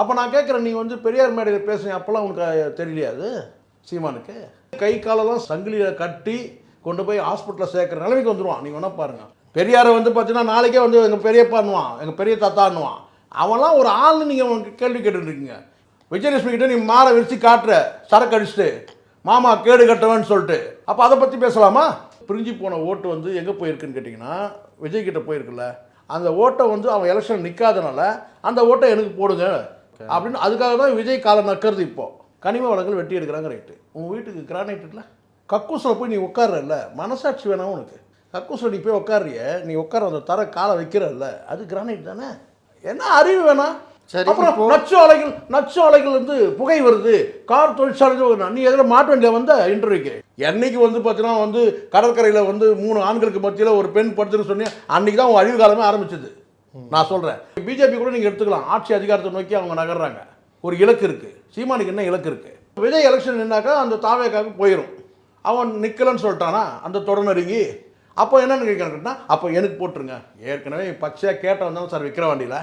அப்போ நான் கேட்குறேன் நீங்கள் வந்து பெரியார் மேடையில் பேசுங்க அப்போல்லாம் உனக்கு தெரியலையாது சீமானுக்கு? கை காலெல்லாம் சங்கிலியில் கட்டி கொண்டு போய் ஹாஸ்பிட்டலில் சேர்க்குற நிலைமைக்கு வந்துடுவான் நீங்கள் வேணால் பாருங்கள் பெரியாரை வந்து பார்த்தீங்கன்னா நாளைக்கே வந்து எங்கள் பெரியப்பான்னுவான் எங்கள் பெரிய தாத்தான்னுவான் அவன்லாம் ஒரு ஆள்னு நீங்கள் உனக்கு கேள்வி கேட்டுருக்கீங்க. விஜயலட்சுமி கிட்ட நீ மாற விரிச்சு காட்டுற சரக்கு அடிச்சுட்டு மாமா கேடு கட்டவன்னு சொல்லிட்டு. அப்போ அதை பற்றி பேசலாமா? பிரிஞ்சு போன ஓட்டு வந்து எங்கே போயிருக்குன்னு கேட்டிங்கன்னா விஜய்கிட்ட போயிருக்குல்ல. அந்த ஓட்டை வந்து அவன் எலெக்ஷன் நிற்காதனால அந்த ஓட்டை எனக்கு போடுங்க. அப்படின்னு அதுக்காக தான் விஜய் காலம் நக்கிறது இப்போ. கனிம வளங்கள் வெட்டி எடுக்கிறாங்க ரைட்டு உங்கள் வீட்டுக்கு கிரானைட் இல்லை கக்கூசில் போய் நீ உட்கார்றல்ல? மனசாட்சி வேணாம் உனக்கு. கக்கூசில் நீ போய் உட்கார்றிய நீ உட்கார அந்த தர காலை வைக்கிறல்ல அது கிரானைட் தானே? என்ன அறிவு வேணாம்? சரி, அப்புறம் நச்சு ஆலைகள் நச்சு ஆலைகள் வந்து புகை வருது. கார் தொழிற்சாலைகள். நீ எதில் மாட்ட வேண்டிய வந்த இன்டர்வியூக்கு என்னைக்கு வந்து பார்த்தீங்கன்னா வந்து கடற்கரையில் வந்து மூணு ஆண்களுக்கு மத்தியில் ஒரு பெண் படுத்துன்னு சொன்னி அன்னைக்கு தான் உங்கள் அறிவு காலமே ஆரம்பிச்சது. நான் சொல்கிறேன் பிஜேபி கூட நீங்கள் எடுத்துக்கலாம். ஆட்சி அதிகாரத்தை நோக்கி அவங்க நகர்றாங்க. ஒரு இலக்கு இருக்குது சீமானுக்கு என்ன இலக்கு இருக்குது விஜய் எலெக்ஷன் நின்னாக்கா அந்த தாவேக்காக போயிடும் அவன் நிற்கலன்னு சொல்லிட்டானா? அந்த தொடர்நடுங்கி அப்போ என்னன்னு கேட்கறேன்னா அப்போ எனக்கு போட்டுருங்க. ஏற்கனவே பச்சையாக கேட்ட வந்தாலும் சார் விக்கிரவாண்டியில்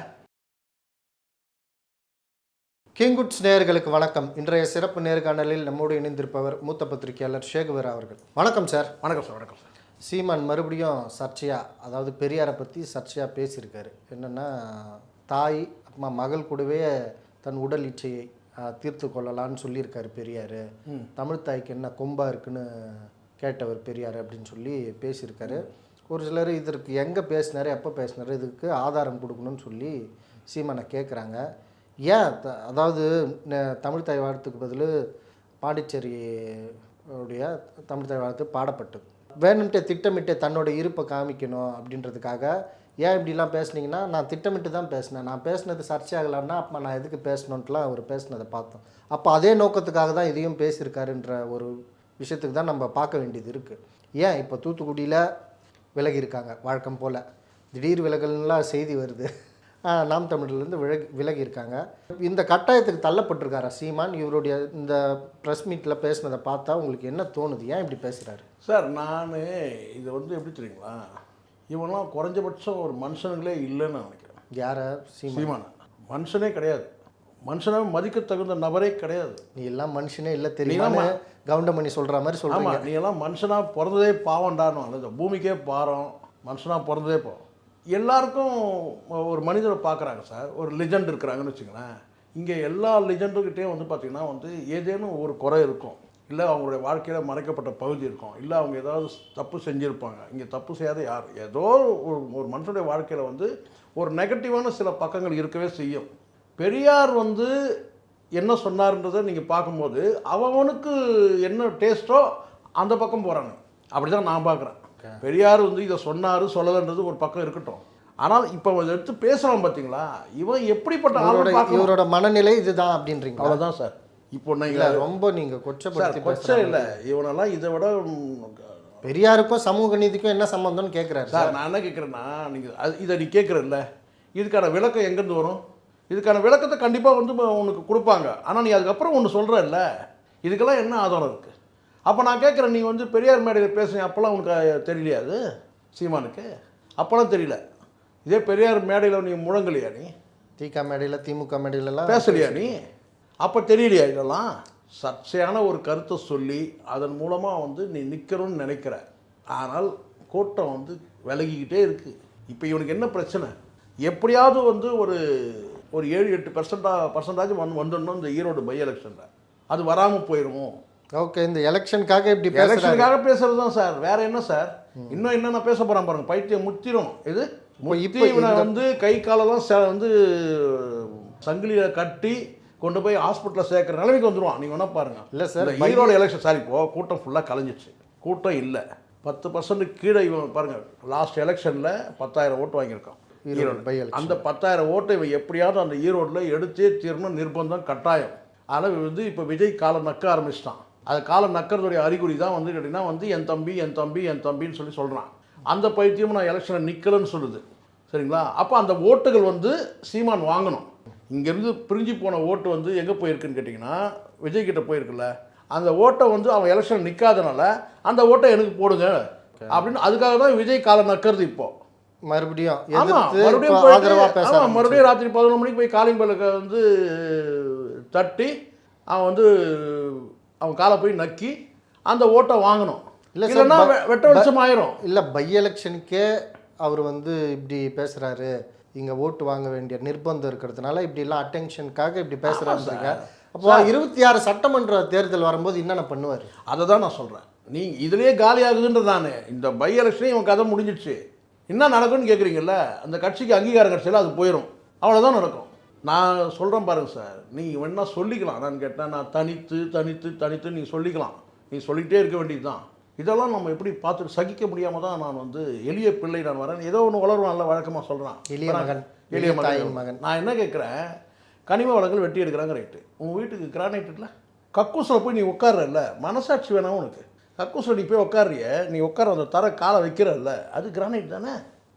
கிங்குட்ஸ் நேயர்களுக்கு வணக்கம். இன்றைய சிறப்பு நேர்காணலில் நம்மோடு இணைந்திருப்பவர் மூத்த பத்திரிகையாளர் ஷேகுவர் அவர்கள். வணக்கம் சார். வணக்கம் சார் வணக்கம் சார். சீமான் மறுபடியும் சர்ச்சையா அதாவது பெரியாரை பற்றி சர்ச்சையாக பேசியிருக்காரு. என்னென்னா தாய் அம்மா மகள் கூடவே தன் உடல் இச்சையை தீர்த்து கொள்ளலான்னு சொல்லியிருக்காரு பெரியார். தமிழ் தாய்க்கு என்ன கொம்பா இருக்குன்னு கேட்டவர் பெரியார் அப்படின்னு சொல்லி பேசியிருக்காரு. ஒரு சிலர் இதற்கு எங்கே பேசினாரு எப்போ பேசினாரு இதுக்கு ஆதாரம் கொடுக்கணும்னு சொல்லி சீமானை கேட்குறாங்க ஏன் த- அதாவது ந- தமிழ் தாய் வாழ்த்துக்கு பதில் பாண்டிச்சேரி உடைய தமிழ் தாய் வாழ்த்து பாடப்பட்டது. வேணும்ட்டு திட்டமிட்டு தன்னோட இருப்பை காமிக்கணும் அப்படின்றதுக்காக ஏன் இப்படிலாம் பேசுனீங்கன்னா நான் திட்டமிட்டு தான் பேசினேன். நான் பேசினது சர்ச்சையாகலான்னா அப்போ நான் எதுக்கு பேசணுன்ட்டுலாம் அவர் பேசினதை பார்த்தோம். அப்போ அதே நோக்கத்துக்காக தான் இதையும் பேசியிருக்காருன்ற ஒரு விஷயத்துக்கு தான் நம்ம பார்க்க வேண்டியது இருக்குது ஏன் இப்போ தூத்துக்குடியில் விலகி இருக்காங்க வழக்கம் போல். திடீர் விலகல்லாம் செய்தி வருது. நாம் தமிழ்லேருந்து விலகி விலகி இருக்காங்க இந்த கட்டாயத்துக்கு தள்ளப்பட்டிருக்காரா சீமான்? இவருடைய இந்த ப்ரெஸ் மீட்டில் பேசினதை பார்த்தா உங்களுக்கு என்ன தோணுது? ஏன் இப்படி பேசுகிறாரு சார் நான் இது வந்து எப்படி தெரியுங்களா? இவன்லாம் குறைஞ்சபட்சம் ஒரு மனுஷனுங்களே இல்லைன்னு நான் நினைக்கிறேன். யாரை? சீமான். மனுஷனே கிடையாது. மனுஷனாக மதிக்க தகுந்த நபரே கிடையாது. நீ எல்லாம் மனுஷனே இல்லை தெரியுமா கவுண்டமணி சொல்கிற மாதிரி சொல்கிறீங்க நீ எல்லாம் மனுஷனாக பிறந்ததே பாவம்டான்னு அந்த பூமிக்கே பாரம். மனுஷனாக பிறந்ததே பாவம். எல்லாருக்கும் ஒரு மனிதரை பார்க்குறாங்க சார். ஒரு லிஜெண்ட் இருக்கிறாங்கன்னு வச்சுங்களேன் இங்கே எல்லா லிஜெண்டுக்கிட்டேயும் வந்து பார்த்திங்கன்னா வந்து ஏதேனும் ஒரு குறை இருக்கும். இல்லை அவங்களுடைய வாழ்க்கையில் மறைக்கப்பட்ட பகுதி இருக்கும். இல்லை அவங்க ஏதாவது தப்பு செஞ்சுருப்பாங்க. இங்கே தப்பு செய்யாத யார்? ஏதோ ஒரு ஒரு மனுஷனுடைய வாழ்க்கையில் வந்து ஒரு நெகட்டிவான சில பக்கங்கள் இருக்கவே செய்யும். பெரியார் வந்து என்ன சொன்னார்ன்றதை நீங்கள் பார்க்கும்போது அவனுக்கு என்ன டேஸ்ட்டோ அந்த பக்கம் போகிறாங்க அப்படி தான் நான் பார்க்குறேன். பெரியார் வந்து இதை சொன்னார் சொல்லலைன்றது ஒரு பக்கம் இருக்கட்டும். ஆனால் இப்போ அதை எடுத்து பேசுகிறான் பார்த்தீங்களா இவன் எப்படிப்பட்ட இவரோட ஆளு பார்க்கணும்? இவரோட மனநிலை இதுதான் அப்படின்றீங்க அவ்வளோதான் சார். இப்போ நீங்கள் ரொம்ப நீங்கள் கொச்சப்படுத்தி கொச்சை இல்லை. இவனெல்லாம் இதை விட பெரியாருக்கும் சமூக நீதிக்கும் என்ன சம்பந்தம்னு கேட்குறாரு சார் நான் என்ன கேட்குறேன்னா நீங்கள் அது இதை நீ கேட்குறல்ல இதுக்கான விளக்கம் எங்கேருந்து வரும்? இதுக்கான விளக்கத்தை கண்டிப்பாக வந்து உனக்கு கொடுப்பாங்க. ஆனால் நீ அதுக்கப்புறம் ஒன்று சொல்கிறல்ல இதுக்கெல்லாம் என்ன ஆதாரம் இருக்குது அப்போ நான் கேட்குறேன் நீ வந்து பெரியார் மேடையில் பேசுங்க அப்போல்லாம் உனக்கு தெரியலையா அது? சீமானுக்கு? அப்போல்லாம் தெரியல. இதே பெரியார் மேடையில் நீ முழங்கலையா நீ? திக மேடையில் திமுக மேடையிலலாம் பேசலையா நீ? அப்போ தெரியலையா இதெல்லாம்? சர்ச்சையான ஒரு கருத்தை சொல்லி அதன் மூலமாக வந்து நீ நிற்கணும்னு நினைக்கிற. ஆனால் கூட்டம் வந்து விலகிக்கிட்டே இருக்குது இப்போ இவனுக்கு என்ன பிரச்சனை? எப்படியாவது வந்து ஒரு ஒரு ஏழு எட்டு பர்சன்டா பர்சன்டாஜ் வந்து வந்துடணும் இந்த ஈரோடு பை எலெக்ஷனில் அது வராமல் போயிடுமோ ஓகே இந்த எலெக்ஷனுக்காக இப்படி எலெக்ஷனுக்காக பேசுறது தான் சார். வேற என்ன சார்? இன்னும் என்னென்ன பேச போறான் பாருங்க. பைத்தியம் முத்திரும். இது இப்போ இவனை வந்து கை காலெல்லாம் வந்து சங்கிலியில கட்டி கொண்டு போய் ஹாஸ்பிட்டலில் சேர்க்குற நிலைமைக்கு வந்துருவான். நீங்க வேணா பாருங்க. இல்ல சார், ஈரோடு எலெக்ஷன் சாரி இப்போ கூட்டம் ஃபுல்லாக கலைஞ்சிச்சு கூட்டம் இல்லை. பத்து பர்சன்ட் கீழே இவன் பாருங்க. லாஸ்ட் எலெக்ஷனில் பத்தாயிரம் ஓட்டு வாங்கியிருக்கான் ஈரோடு அந்த பத்தாயிரம் ஓட்டை இவன் எப்படியாவது அந்த ஈரோட்டில் எடுத்தே தீரணும் நிர்பந்தம் கட்டாயம். ஆனால் வந்து இப்போ விஜய் காலம் நக்க ஆரம்பிச்சிட்டான். அது காலம் நக்கிறதுடைய அறிகுறி தான் வந்து கேட்டிங்கன்னா வந்து என் தம்பி என் தம்பி என் தம்பின்னு சொல்லி சொல்கிறான் அந்த பைத்தியமும் நான் எலெக்ஷனில் நிற்கலன்னு சொல்லுது. சரிங்களா? அப்போ அந்த ஓட்டுகள் வந்து சீமான் வாங்கணும். இங்கேருந்து பிரிஞ்சு போன ஓட்டு வந்து எங்கே போயிருக்குன்னு கேட்டிங்கன்னா விஜய் கிட்ட போயிருக்குல்ல. அந்த ஓட்டை வந்து அவன் எலெக்ஷன் நிற்காதனால அந்த ஓட்டை எனக்கு போடுங்க. அப்படின்னு அதுக்காக தான் விஜய் காலம் நக்கிறது இப்போ. மறுபடியும் மறுபடியும். மறுபடியும் ராத்திரி பதினொன்று மணிக்கு போய் காலிங் பெல்லுக்கு வந்து தட்டி அவன் வந்து அவன் காலை போய் நக்கி அந்த ஓட்டை வாங்கணும். இல்லைன்னா வெட்ட வெளிச்சம் ஆயிரும். இல்லை பை எலெக்ஷனுக்கே அவர் வந்து இப்படி பேசுறாரு. இங்க ஓட்டு வாங்க வேண்டிய நிர்பந்தம் இருக்கிறதுனால இப்படி எல்லாம் அட்டென்ஷனுக்காக இப்படி பேசுறாருங்க அப்போ இருபத்தி ஆறு சட்டமன்ற தேர்தல் வரும்போது என்னென்ன பண்ணுவார்? அதை தான் நான் சொல்கிறேன் நீ இதுலேயே காலி ஆகுதுன்றது நான் இந்த பை எலெக்ஷனே இவன் கதை முடிஞ்சிடுச்சு. என்ன நடக்கும்னு கேட்குறீங்கல்ல அந்த கட்சிக்கு அங்கீகாரம் கிடச்சால அது போயிடும் அவ்வளோதான் நடக்கும். நான் சொல்கிறேன் பாருங்க சார். நீ வேணா சொல்லிக்கலாம். நான் கேட்டேன் நான் தனித்து தனித்து தனித்து நீ சொல்லிக்கலாம். நீ சொல்லிகிட்டே இருக்க வேண்டியது தான் இதெல்லாம் நம்ம எப்படி பார்த்துட்டு சகிக்க முடியாமல் தான் நான் வந்து எளிய பிள்ளை நான் வரேன். ஏதோ ஒன்று வளருவான்ல வழக்கமாக சொல்கிறான் எளிய மகன் எளிய மகன். மகன். நான் என்ன கேட்குறேன் கனிம வளங்கள் வெட்டி எடுக்கிறாங்க ரைட்டு உங்கள் வீட்டுக்கு கிரானைட் இல்லை? கக்கூசில் போய் நீ உட்கார்றல்ல? மனசாட்சி வேணாம் உனக்கு. கக்கூசில் நீ போய் உட்காரிய நீ உட்கார அந்த தர காலை வைக்கிறல்ல? அது கிரானைட் தானே?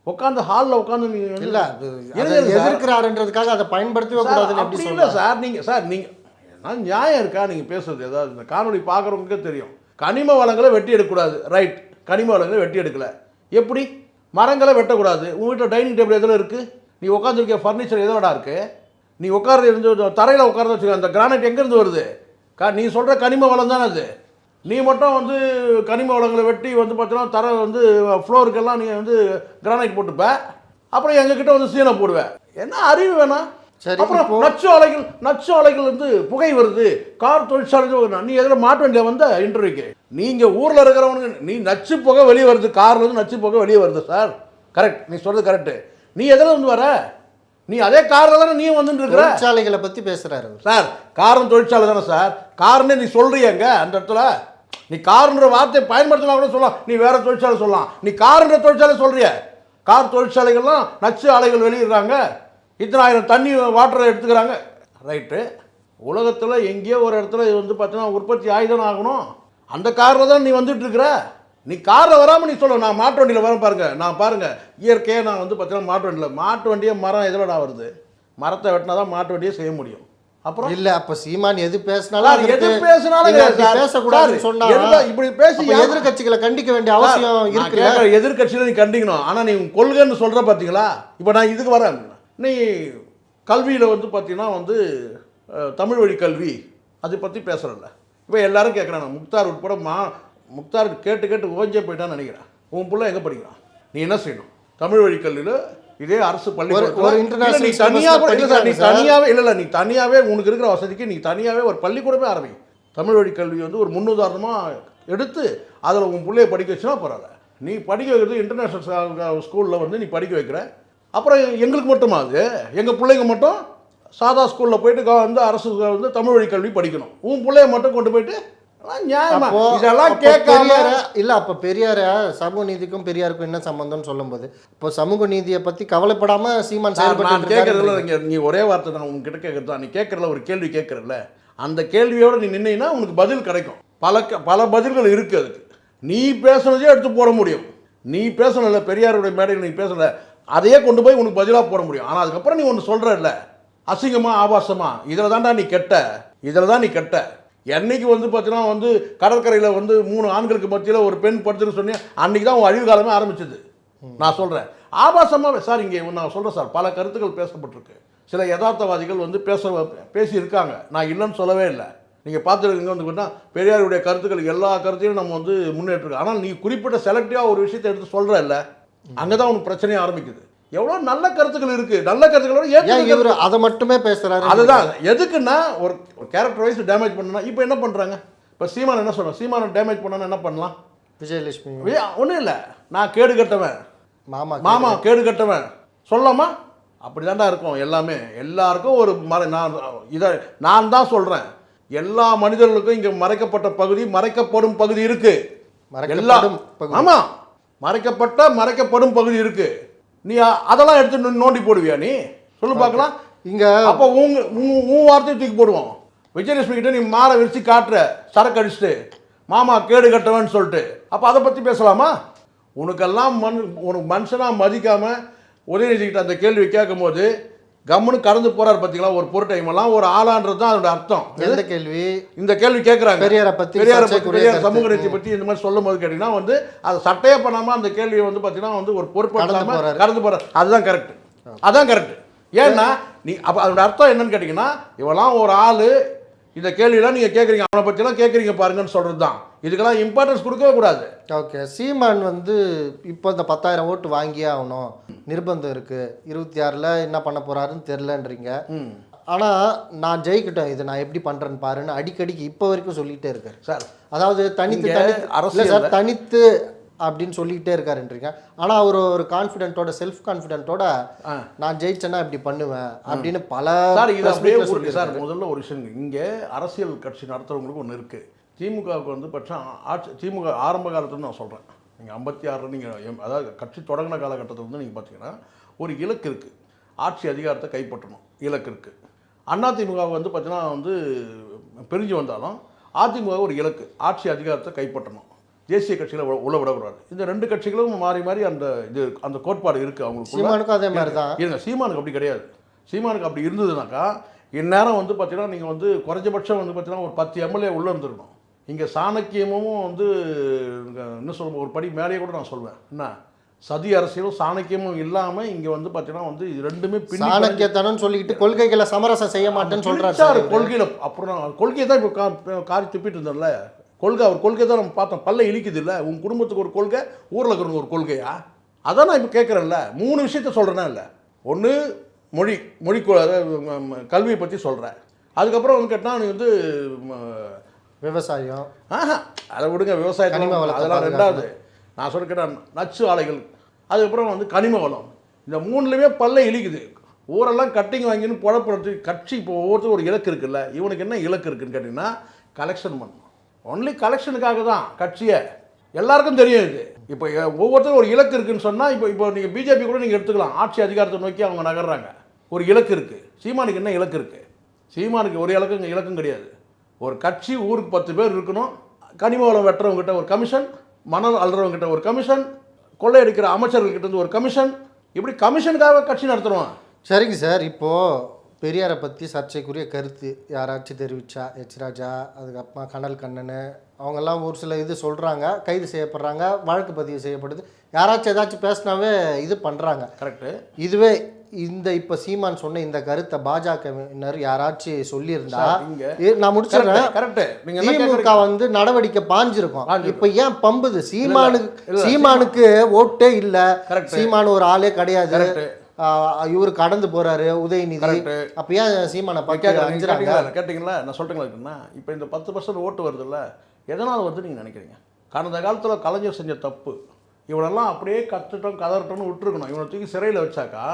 உட்காந்து ஹாலில் உட்காந்து நீ வந்து- இல்ல. எதிர்க்கிறாருன்றதுக்காக அதை பயன்படுத்தவே கூடாதுன்னு அப்படி இல்லை சார். நீங்கள் சார் நீங்கள் நான் நியாயம் இருக்கா? நீங்கள் பேசுறது ஏதாவது. இந்த காணொளி பார்க்குறவங்களுக்கே தெரியும். கனிம வளங்களை வெட்டி எடுக்கக்கூடாது. ரைட் கனிம வளங்களை வெட்டி எடுக்கல. எப்படி? மரங்களை வெட்டக்கூடாது. உங்கள் வீட்டில் டைனிங் டேபிள் எதில் இருக்குது நீ உட்காந்துருக்க ஃபர்னிச்சர் எதோடா இருக்கு? நீ உட்கார்றது இருந்து தரையில் உட்கார்ந்து வச்சுக்க அந்த கிரானைட் எங்கேருந்து வருது? கா நீ சொல்கிற கனிம வளம் தானே அது? நீ மட்டும் வந்து கனிம வளங்களை வெட்டி வந்து பார்த்தீங்கன்னா தர வந்து ஃப்ளோருக்கெல்லாம் நீ வந்து கிரானைட் போட்டுப்ப. அப்புறம் எங்ககிட்ட வந்து சீனை போடுவேன் என்ன அறிவு வேணாம். சரி, அப்புறம் நச்சு ஆலைகள் நச்சு ஆலைகள் வந்து புகை வருது. கார் தொழிற்சாலைகள் வருது. நீ எதில் மாட்ட வேண்டிய வந்த இன்டர்வியூக்கு நீங்க ஊர்ல இருக்கிறவனுக்கு நீ நச்சு புகை வெளியே வருது. கார்ல இருந்து நச்சு புகை வெளியே வருது சார் கரெக்ட் நீ சொல்றது கரெக்ட் நீ எதில் வந்து வர? நீ அதே கார்ல தானே நீ வந்துட்டு இருக்கிற? தொழிற்சாலைகளை பேசுறாரு அவர். சார் காரம் தொழிற்சாலை தானே சார் கார்னே நீ சொல்றியங்க அந்த இடத்துல? நீ கார்ன்ற வார்த்தையை பயன்படுத்தலாம் கூட சொல்லலாம். நீ வேற தொழிற்சாலை சொல்லலாம். நீ கார்ன்ற தொழிற்சாலை சொல்றிய. கார் தொழிற்சாலைகள்லாம் நச்சு ஆலைகள் வெளியிடுறாங்க. இத்தனாயிரம் தண்ணி வாட்டரை எடுத்துக்கிறாங்க. ரைட்டு உலகத்தில் எங்கேயோ ஒரு இடத்துல இது வந்து பார்த்தீங்கன்னா உற்பத்தி ஆயுதம் ஆகணும். அந்த காரில் தான் நீ வந்துட்டு இருக்கிற. நீ காரில் வராமல் நீ சொல்ல. நான் மாட்டு வண்டியில் வரேன் பாருங்க. நான் பாருங்கள் இயற்கையாக நான் வந்து பார்த்தீங்கன்னா மாட்டு வண்டியில் மாட்டு வண்டியை மரம் எதிலடா வருது? மரத்தை வெட்டினா தான் மாட்டு வண்டியை செய்ய முடியும். அப்புறம்? இல்ல அப்ப சீமான் எது பேசினாலும் எது பேசினாலும் நீங்க சார், அப்படி பேசக்கூடாதுன்னு சார், சொன்னா எதுக்கு இப்படி பேசி எதிர்க்கட்சிகளை கண்டிக்க வேண்டிய அவசியம் இருக்குல்ல? எதிர்கட்சியில நீ கண்டிக்கணும். ஆனா நீ கொள்கைன்னு சொல்ற பாத்தீங்களா? இப்போ நான் இதுக்கு வரேன். நீ கல்வியில வந்து பாத்தீங்கன்னா வந்து தமிழ் வழி கல்வி அதை பத்தி பேசுறல இப்போ எல்லாரும் கேட்குறாங்க முக்தார் உட்பட மா முக்தார் கேட்டு கேட்டு ஓஞ்சே போயிட்டான்னு நினைக்கிறேன். உன் புள்ள எங்க படிக்கிறான்? நீ என்ன செய்யணும்? தமிழ் வழி கல்வியில இதே அரசு பள்ளி ஒரு- ஒரு international நீ syllabus தனியா கூட- இல்ல நீ இல்ல இல்ல நீ தனியாவே உனக்கு இருக்கிற வசதிக்கு நீ தனியாவே ஒரு பள்ளிக்கூடமே ஆரம்பி தமிழ் வழி கல்வி வந்து ஒரு முன்னுதாரணமா எடுத்து அதில் உன் பிள்ளைய படிக்க வச்சுனா பரவாயில்ல. நீ படிக்க வைக்கிறது இன்டர்நேஷ்னல் ஸ்கூலில் வந்து நீ படிக்க வைக்கிற. அப்புறம் எங்களுக்கு மட்டுமா அது? எங்கள் பிள்ளைங்க மட்டும்? சாதா ஸ்கூலில் போயிட்டு வந்து அரசு வந்து தமிழ் வழி கல்வி படிக்கணும். உன் பிள்ளைய மட்டும் கொண்டு போயிட்டு இதெல்லாம் கேட்காம பெரியார- இல்ல அப்ப பெரியார சமூக நீதிக்கும் பெரியாருக்கும் என்ன சம்பந்தம்னு சொல்லும்போது இப்போ சமூக நீதியை பத்தி கவலைப்படாம சீமான் சார், நான் கேட்கறதுல நீ ஒரே வார்த்தை நான் உங்ககிட்ட கேட்கறது தான் நீ கேட்கறதுல ஒரு கேள்வி கேட்கறல அந்த கேள்வியோட நீ நின்னீன்னா உனக்கு பதில் கிடைக்கும். பல க- பல பதில்கள் இருக்கு அதுக்கு. நீ பேசுனதே எடுத்து போட முடியும். நீ பேசணும்ல பெரியாருடைய மேடையில் நீ பேசல அதையே கொண்டு போய் உனக்கு பதிலாக போட முடியும். ஆனால் அதுக்கப்புறம் நீ ஒன்று சொல்கிறல்ல அசிங்கமா ஆபாசமா இதில் தான்டா நீ கெட்ட இதில் தான் நீ கெட்ட. என்னைக்கு வந்து பார்த்தீங்கன்னா வந்து கடற்கரையில் வந்து மூணு ஆண்களுக்கு மத்தியில் ஒரு பெண் படுத்துன்னு சொன்னேன் அன்றைக்கி தான் உன் அழிவு காலமே ஆரம்பிச்சது. நான் சொல்கிறேன் ஆபாசமாக சார் இங்கே நான் சொல்கிறேன் சார் பல கருத்துக்கள் பேசப்பட்டிருக்கு. சில யதார்த்தவாதிகள் வந்து பேச பேசியிருக்காங்க. நான் இல்லைன்னு சொல்லவே இல்லை. நீங்கள் பார்த்துருக்கீங்க வந்து பார்த்தீங்கன்னா பெரியாருடைய கருத்துக்கள் எல்லா கருத்தையும் நம்ம வந்து முன்னேற்றிருக்கோம். ஆனால் நீ குறிப்பிட்ட செலக்டிவாக ஒரு விஷயத்தை எடுத்து சொல்கிற இல்லை அங்கே தான் உனக்கு பிரச்சனையே ஆரம்பிக்குது. எவ்வளோ நல்ல கருத்துக்கள் இருக்குது நல்ல கருத்துக்களோட ஏன் இவர் அதை மட்டுமே பேசுறாரு? அதுதான். எதுக்குன்னா ஒரு கேரக்டர் வைஸ் டேமேஜ் பண்ணனா இப்போ என்ன பண்ணுறாங்க இப்போ சீமான் என்ன சொல்கிறேன் சீமானை டேமேஜ் பண்ணனா என்ன பண்ணலாம்? விஜயலட்சுமி. ஒன்றும் இல்லை. நான் கேடு கட்டவன். மாமா மாமா கேடு கட்டவன். சொல்லலாமா? அப்படி இருக்கும் எல்லாமே. எல்லாருக்கும் ஒரு மறை நான் இதை நான் தான் சொல்கிறேன் எல்லா மனிதர்களுக்கும் இங்கே மறைக்கப்பட்ட பகுதி மறைக்கப்படும் பகுதி இருக்கு. எல்லா மறைக்கப்படும் பகுதி. ஆமா. மறைக்கப்பட்ட மறைக்கப்படும் பகுதி இருக்கு. நீ அதெல்லாம் எடுத்து நோண்டி போடுவியா நீ? சொல்லு பார்க்கலாம். இங்க அப்போ உங்க உன் வார்த்தையை தூக்கி போடுவோம். விஜயலட்சுமி கிட்ட நீ மாலை விரிச்சு காட்டுற சரக்கு அடிச்சுட்டு மாமா கேடு கட்டவன்னு சொல்லிட்டு. அப்போ அதை பற்றி பேசலாமா? உனக்கெல்லாம் மண் உனக்கு மனுஷனாக மதிக்காம உதயநிதி கிட்ட அந்த கேள்வி கேட்கும்போது கம்முன்னு கடந்து போறாரு பார்த்தீங்களா ஒரு பொருட்டைம் எல்லாம் ஒரு ஆளான்றது தான் அதோட அர்த்தம். எந்த கேள்வி? இந்த கேள்வி கேட்குறாங்க பெரியாரை பத்தி பெரியாரை பத்தி சர்ச்சைக்குரிய பெரியார். சமூக நீதி பற்றி இந்த மாதிரி சொல்லும் போது கேட்டிங்கன்னா வந்து அதை சட்டையே பண்ணாமல் அந்த கேள்வியை வந்து பார்த்தீங்கன்னா வந்து ஒரு பொறுப்பு கடந்து இல்லாம போறாரு. கடந்து போகிறார் அதுதான் கரெக்ட் அதான் கரெக்ட் ஏன்னா நீ அப்போ அதோட அர்த்தம் என்னன்னு கேட்டிங்கன்னா இவெல்லாம் ஒரு ஆள் இந்த கேள்வியெல்லாம் நீங்கள் கேட்குறீங்க அவனை பற்றிலாம் கேட்குறீங்க பாருங்கன்னு சொல்கிறது தான் இதுக்கெல்லாம் இம்பார்ட்டன்ஸ் கொடுக்கவே கூடாது. ஓகே. சீமான் வந்து இப்போ இந்த பத்தாயிரம் ஓட்டு வாங்கியே ஆகணும். நிர்பந்தம் இருக்கு. இருபத்தி ஆறில் என்ன பண்ண போறாருன்னு தெரிலன்றீங்க ஆனால் நான் ஜெயிக்கட்டும். இதை நான் எப்படி பண்ணுறேன்னு பாருன்னு அடிக்கடிக்கு இப்போ வரைக்கும் சொல்லிகிட்டே இருக்காரு. சார் அதாவது தனித்து அரசியல்ல- சார் தனித்து அப்படின்னு சொல்லிக்கிட்டே இருக்காருன்றீங்க. ஆனால் அவர் ஒரு கான்ஃபிடென்ட்டோட செல்ஃப் கான்ஃபிடென்ட்டோட. நான் ஜெயிச்சேன்னா இப்படி பண்ணுவேன் அப்படின்னு பல சார் சார். முதல்ல ஒரு விஷயம் இங்கே அரசியல் கட்சி நடத்துறவங்களுக்கு ஒன்று இருக்குது திமுகவுக்கு வந்து பட்சம் ஆட்சி திமுக ஆரம்ப காலத்துல நான் சொல்கிறேன் நீங்கள் ஐம்பத்தி ஆறில் நீங்கள் அதாவது கட்சி தொடங்கின காலகட்டத்தில் வந்து நீங்கள் பார்த்தீங்கன்னா ஒரு இலக்கு இருக்குது ஆட்சி அதிகாரத்தை கைப்பற்றணும். இலக்கு இருக்குது அதிமுக வந்து பார்த்தீங்கன்னா வந்து பிரிஞ்சு வந்தாலும் அதிமுக ஒரு இலக்கு. ஆட்சி அதிகாரத்தை கைப்பற்றணும். தேசிய கட்சியில் உள்ள விடக்கூடாது. இந்த ரெண்டு கட்சிகளும் மாறி மாறி அந்த இது அந்த கோட்பாடு இருக்குது அவங்களுக்கு சீமானுக்கும் அதே மாதிரி தான் இருங்க சீமானுக்கு அப்படி கிடையாது. சீமானுக்கு அப்படி இருந்ததுனாக்கா இந்நேரம் வந்து பார்த்தீங்கன்னா நீங்கள் வந்து குறைஞ்சபட்சம் வந்து பார்த்தீங்கன்னா ஒரு பத்து எம்எல்ஏ உள்ளே இருந்திருக்கணும். இங்கே சாணக்கியமும் வந்து இங்க என்ன சொல்ல ஒரு படி மேலேயே கூட நான் சொல்வேன். என்ன? சதி அரசியலும் சாணக்கியமும் இல்லாமல் இங்கே வந்து பார்த்தீங்கன்னா வந்து இது ரெண்டுமே சாணக்கியத்தனம் சொல்லிக்கிட்டு கொள்கைகளை சமரசம் செய்ய மாட்டேன்னு சொல்றாரு சார் கொள்கையில். அப்புறம் கொள்கையை தான் இப்போ காரி துப்பிட்டு இருந்தேன்ல கொள்கை அவர் கொள்கை தான் நம்ம பார்த்தோம். பல்ல இழிக்குது இல்லை? உன் குடும்பத்துக்கு ஒரு கொள்கை ஊரில் இருக்கிறவங்க ஒரு கொள்கையா? அதான் நான் இப்போ கேட்குறேன்ல. மூணு விஷயத்த சொல்கிறேன்னா இல்லை? ஒன்று மொழி மொழி கல்வியை பற்றி சொல்கிறேன் அதுக்கப்புறம் வந்து கேட்டால் நீ வந்து விவசாயம். ஆஹா அதை விடுங்க வளத்தை அதெல்லாம் ரெண்டாவது. நான் சொல்ல கேட்டால் நச்சு ஆலைகள். அதுக்கப்புறம் வந்து கனிம வளம். இந்த மூணுலையுமே பல்ல இழிக்குது. ஊரெல்லாம் கட்டிங் வாங்கின்னு புழப்படுறதுக்கு கட்சி இப்போ ஒவ்வொருத்தரும் ஒரு இலக்கு இருக்குல்ல இவனுக்கு என்ன இலக்கு இருக்குன்னு கேட்டிங்கன்னா கலெக்ஷன் பண்ணணும். ஒன்லி கலெக்ஷனுக்காக தான் கட்சியை. எல்லாருக்கும் தெரியும் இது. இப்போ ஒவ்வொருத்தரும் ஒரு இலக்கு இருக்குன்னு சொன்னால் இப்போ இப்போ நீங்கள் பிஜேபி கூட நீங்கள் எடுத்துக்கலாம். ஆட்சி அதிகாரத்தை நோக்கி அவங்க நகர்றாங்க. ஒரு இலக்கு இருக்குது சீமானுக்கு என்ன இலக்கு இருக்குது சீமானுக்கு ஒரு இலக்கும் இலக்கும் கிடையாது. ஒரு கட்சி ஊருக்கு பத்து பேர் இருக்கணும் கனிம வளம் வெட்டுறவங்ககிட்ட ஒரு கமிஷன் மணல் அள்ளுறவங்ககிட்ட ஒரு கமிஷன் கொள்ளையடிக்கிற அமைச்சர்கள்கிட்ட இருந்து ஒரு கமிஷன். இப்படி கமிஷனுக்காக கட்சி நடத்துகிறோம் சரிங்க சார் இப்போது பெரியாரை பற்றி சர்ச்சைக்குரிய கருத்து யாராச்சும் தெரிவிச்சா எச் ராஜா அதுக்கப்புறமா கனல் கண்ணன் அவங்கெல்லாம் ஒரு சில இது சொல்கிறாங்க கைது செய்யப்படுறாங்க வழக்கு பதிவு செய்யப்படுது. யாராச்சும் ஏதாச்சும் பேசினாவே இது பண்ணுறாங்க கரெக்டு இதுவே இந்த இப்போ சீமான் சொன்ன இந்த கருத்தை பாஜகவினர் யாராச்சும் சொல்லியிருந்தா நான் முடிச்சிடுறேன். கரெக்டு திமுக வந்து நடவடிக்கை பாஞ்சிருக்கும். இப்போ ஏன் பம்புது? சீமானுக்கு சீமானுக்கு ஓட்டே இல்ல. சீமான் ஒரு ஆளே கிடையாது. இவரு கடந்து போறாரு உதயநிதி. அப்ப ஏன் சீமானை கேட்டிங்களா நான் சொல்லிட்டுங்களா இருக்குன்னா இப்போ இந்த பத்து பர்சன்ட் ஓட்டு வருதுல்ல எதனால் வந்து நீங்கள் நினைக்கிறீங்க? கடந்த காலத்தில் கலைஞர் செஞ்ச தப்பு இவனெல்லாம் அப்படியே கத்துட்டோம் கதறட்டோம்னு விட்டுருக்கணும். இவனை தூக்கி சிறையில் வச்சாக்கா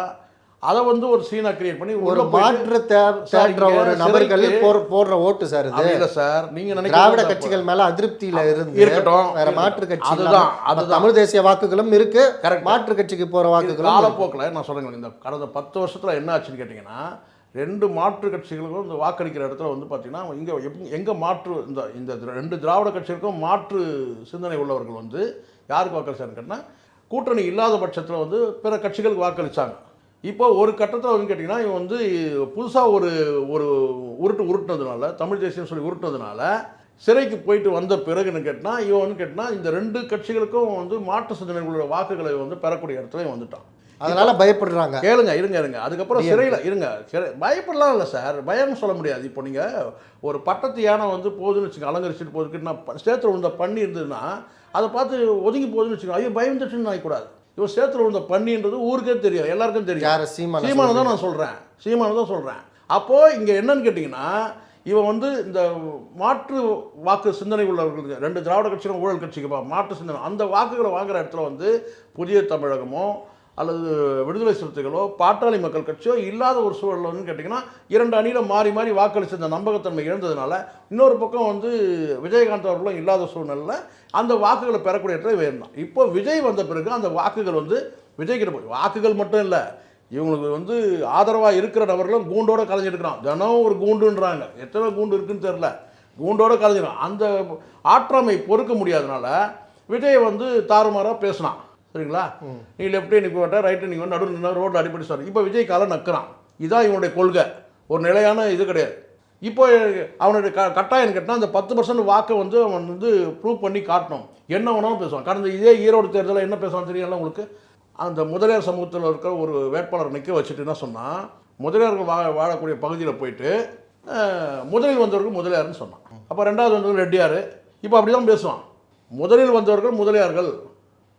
அதை வந்து ஒரு சீனா கிரியேட் பண்ணி ஒரு மாற்று தேடுற ஒரு நபர்கள் போடுற ஓட்டு சார் இது இல்லை சார் நீங்கள் திராவிட நினைக்கிற கட்சிகள் மேல அதிருப்தியில இருந்து இருக்கட்டும், வேற. மாற்று கட்சி அதுதான், அதுதான். தமிழ் தேசிய வாக்குகளும் இருக்கு Correct. மாற்று கட்சிக்கு போற வாக்குகளும். காலப்போக்கில் நான் சொல்லுங்க இந்த கடந்த பத்து வருஷத்தில் என்ன ஆச்சுன்னு கேட்டிங்கன்னா ரெண்டு மாற்று கட்சிகளுக்கும் இந்த வாக்களிக்கிற இடத்துல வந்து பார்த்தீங்கன்னா இங்கே எங்கே மாற்று இந்த இந்த ரெண்டு திராவிட கட்சிகளுக்கும் மாற்று சிந்தனை உள்ளவர்கள் வந்து யாருக்கு வாக்களிச்சாருன்னு கேட்டால் கூட்டணி இல்லாத பட்சத்தில் வந்து பிற கட்சிகளுக்கு வாக்களிச்சாங்க இப்போ ஒரு கட்டத்தில் வந்து கேட்டிங்கன்னா இவன் வந்து புதுசாக ஒரு ஒரு உருட்டு உருட்டுனதுனால தமிழ் தேசியம் சொல்லி உருட்டுனதுனால சிறைக்கு போயிட்டு வந்த பிறகுன்னு கேட்டால் இவன் வந்து கேட்டினா இந்த ரெண்டு கட்சிகளுக்கும் வந்து மாற்று சிந்தனைகளுடைய வாக்குகளை வந்து பெறக்கூடிய இடத்துல இவன் வந்துட்டான். அதனால பயப்படுறாங்க. கேளுங்க இருங்க இருங்க. அதுக்கப்புறம் சிறையில் இருங்க. சிறை பயப்படலாம் இல்லை சார். பயம்னு சொல்ல முடியாது. இப்போ நீங்கள் ஒரு பட்டத்து யானை வந்து போகுதுன்னு வச்சுங்க அலங்கரிச்சுட்டு போகுதுக்கு நான் சேத்துல விழுந்த பண்ணி இருந்ததுன்னா அதை பார்த்து ஒதுங்கி போகுதுன்னு வச்சுக்கோங்க. ஐயோ பயந்துட்டுன்னு நினைக்கக்கூடாது இவன் சேத்துல விழுந்த பண்ணின்றது ஊருக்கே தெரியும் எல்லாருக்கும் தெரியும். யார? சீமான சீமானை தான் நான் சொல்கிறேன் சீமானை தான் சொல்கிறேன் அப்போது இங்கே என்னன்னு கேட்டிங்கன்னா இவன் வந்து இந்த மாற்று வாக்கு சிந்தனை உள்ளவர்களுக்கு ரெண்டு திராவிட கட்சிகளும் ஊழல் கட்சிக்கு பா- மாற்று சிந்தனை. அந்த வாக்குகளை வாங்குற இடத்துல வந்து புதிய தமிழகமோ அல்லது விடுதலை சிறுத்தைகளோ பாட்டாளி மக்கள் கட்சியோ இல்லாத ஒரு சூழல் வந்து கேட்டிங்கன்னா இரண்டு அணியில் மாறி மாறி வாக்களிச்ச அந்த நம்பகத்தன்மை இழந்ததுனால இன்னொரு பக்கம் வந்து விஜயகாந்த் அவர்களும் இல்லாத சூழ்நிலையில் அந்த வாக்குகளை பெறக்கூடிய இடத்துல இவன் இப்போ விஜய் வந்த பிறகு அந்த வாக்குகள் வந்து விஜய் கிட்ட போய் வாக்குகள் மட்டும் இல்லை இவங்களுக்கு வந்து ஆதரவாக இருக்கிற நபர்களும் கூண்டோட கலைஞ்சிருக்கிறான் தினம் ஒரு கூண்டுன்றாங்க. எத்தனை கூண்டு இருக்குன்னு தெரில கூண்டோட கலைஞ்சிடும் அந்த ஆற்றாமை பொறுக்க முடியாதனால விஜய் வந்து தாறுமாறாக பேசினான். சரிங்களா? நீ லெஃப்ட் நீ போட்ட ரைட்டு நீங்கள் வந்து நடுவில் நின்று ரோட்டில் அடிப்படி சார். இப்போ விஜய் காலை நக்குறான். இதுதான் இவனுடைய கொள்கை. ஒரு நிலையான இது கிடையாது. இப்போ அவனுடைய க கட்டாயம் கேட்டால் அந்த பத்து பர்சன்ட் வாக்கை வந்து அவன் வந்து ப்ரூவ் பண்ணி காட்டணும். என்ன வேணாலும் பேசுவான். கடந்த இதே ஈரோடு தேர்தலில் என்ன பேசுவான் தெரியல உங்களுக்கு? அந்த முதலியார் சமூகத்தில் இருக்கிற ஒரு வேட்பாளர் நிற்க வச்சுட்டு என்ன சொன்னால் முதலியார்கள் வா வாழக்கூடிய பகுதியில் போயிட்டு முதலில் வந்தவர்கள் முதலியார்னு சொன்னான். அப்போ ரெண்டாவது வந்தவர்கள் ரெட்டியார். இப்போ அப்படி தான் பேசுவான். முதலில் வந்தவர்கள் முதலியார்கள்.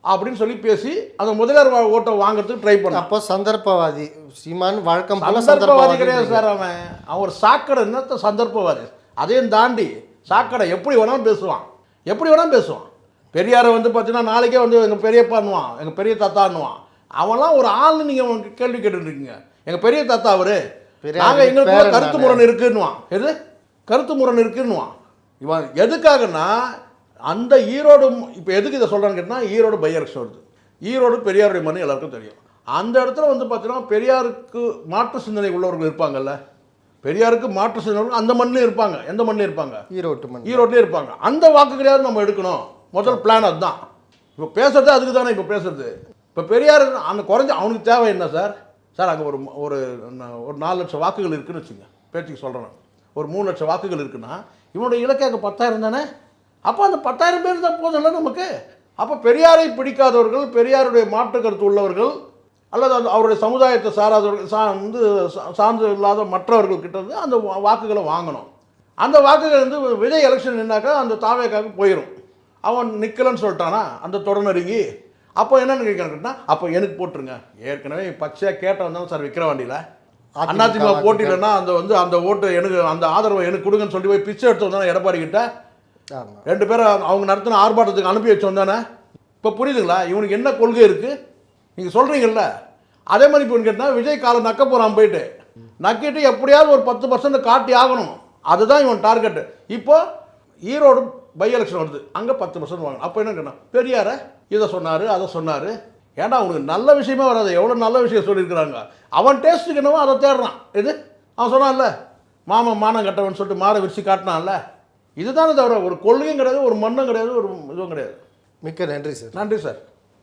அப்படின்னு சொல்லி பேசி அந்த முதலியார் வா- ஓட்டை வாங்குறதுக்கு ட்ரை பண்ணான். அப்போ சந்தர்ப்பவாதி சீமான் வழக்கம் சந்தர்ப்பவாதி கிடையாது சார் அவன். அவன் ஒரு சாக்கடை என்னத்த சந்தர்ப்பவாதி. அதையும் தாண்டி சாக்கடை எப்படி வேணாலும் பேசுவான். எப்படி வேணாலும் பேசுவான். பெரியாரை வந்து பார்த்தீங்கன்னா நாளைக்கே வந்து எங்கள் பெரியப்பான்னுவான் எங்கள் பெரிய தாத்தான்னுவான். அவன்லாம் ஒரு ஆள்னு நீங்கள் அவனுக்கு கேள்வி கேட்டுருக்கீங்க. எங்கள் பெரிய தாத்தா அவரு. நாங்கள் எங்களுக்கு கருத்து. முரண் இருக்குன்னுவான். எது? கருத்து முரண் இருக்குன்னுவான். இவன் எதுக்காகன்னா அந்த ஈரோடு இப்போ எதுக்கு இதை சொல்கிறான்னு கேட்டால் ஈரோடு பை எலெக்ஷன் வருது. ஈரோடு பெரியாருடைய மணி எல்லாருக்கும் தெரியும். அந்த இடத்துல வந்து பார்த்தீங்கன்னா பெரியாருக்கு மாற்று சிந்தனை உள்ளவர்கள் இருப்பாங்கல்ல? பெரியாருக்கு மாற்று சிந்தனை அந்த மண்ணிலும் இருப்பாங்க. எந்த மண்ணிலும் இருப்பாங்க? ஈரோட்டு மண். ஈரோட்லேயே இருப்பாங்க. அந்த வாக்குகளையாவது நம்ம எடுக்கணும். முதல் பிளான் அதுதான். இப்போ பேசுறது அதுக்கு தானே இப்போ பேசுறது. இப்போ பெரியார் அந்த குறைஞ்ச அவனுக்கு தேவை என்ன சார்? சார் அங்கே ஒரு ஒரு ஒரு நாலு லட்சம் வாக்குகள் இருக்குன்னு வச்சுங்க. பேச்சுக்கு சொல்கிறேன் ஒரு மூணு லட்சம் வாக்குகள் இருக்குன்னா இவனுடைய இலக்கு அங்கே பத்தாயிரம் தானே? அப்போ அந்த பத்தாயிரம் பேர் தான் போதும்ல நமக்கு? அப்போ பெரியாரை பிடிக்காதவர்கள் பெரியாருடைய மாற்று கருத்து உள்ளவர்கள் அல்லது அந்த அவருடைய சமுதாயத்தை சாராதவர்கள் சா வந்து சா- சார்ந்து இல்லாத மற்றவர்கள் கிட்ட இருந்து அந்த வாக்குகளை வாங்கணும். அந்த வாக்குகள் வந்து விஜய் எலெக்ஷன் நின்னாக்கா அந்த தாவேக்காக போயிடும் அவன் நிற்கலன்னு சொல்லிட்டானா? அந்த தொடர்நடுங்கி அப்போ என்னன்னு கேட்கணும்னா அப்போ எனக்கு போட்டுருங்க. ஏற்கனவே பச்சையாக கேட்டவன் தான் சார் விக்கிரவாண்டியில் அதிமுக போட்டியிலன்னா அந்த வந்து அந்த ஓட்டு எனக்கு அந்த ஆதரவை எனக்கு கொடுங்கன்னு சொல்லி போய் பிச்சை எடுத்து வந்தானே எடப்பாடி கிட்ட ரெண்டு பேரும் அவங்க நடத்தின ஆர்ப்பாட்டத்துக்கு அனுப்பி வச்சோம் தானே? இப்போ புரியுதுங்களா? இவனுக்கு என்ன கொள்கை இருக்குது நீங்கள் சொல்கிறீங்கல்ல அதே மாதிரி இப்போ கேட்டால் விஜய் காலை நக்க போகிறான் போயிட்டு. நக்கிட்டு எப்படியாவது ஒரு பத்து பர்சன்ட் காட்டி ஆகணும். அதுதான் இவன் டார்கெட்டு இப்போது ஈரோடு பை எலெக்ஷன் வருது. அங்கே பத்து பர்சன்ட் வாங்கணும். அப்போ என்ன கேட்டான் பெரியார இதை சொன்னார் அதை சொன்னார். ஏன்டா அவனுக்கு நல்ல விஷயமே வராது. எவ்வளோ நல்ல விஷயம் சொல்லியிருக்கிறாங்க? அவன் டேஸ்ட்டுக்கு என்னவோ அதை தேடுறான். இது அவன் சொன்னான்ல மாமன் மானம் கட்டவன் சொல்லிட்டு மாடை விரிச்சு காட்டினான்ல. இதுதானே தவிர ஒரு கொள்கையும் கிடையாது ஒரு மண்ணும் கிடையாது ஒரு இதுவும் கிடையாது. மிக்க நன்றி சார். நன்றி சார்.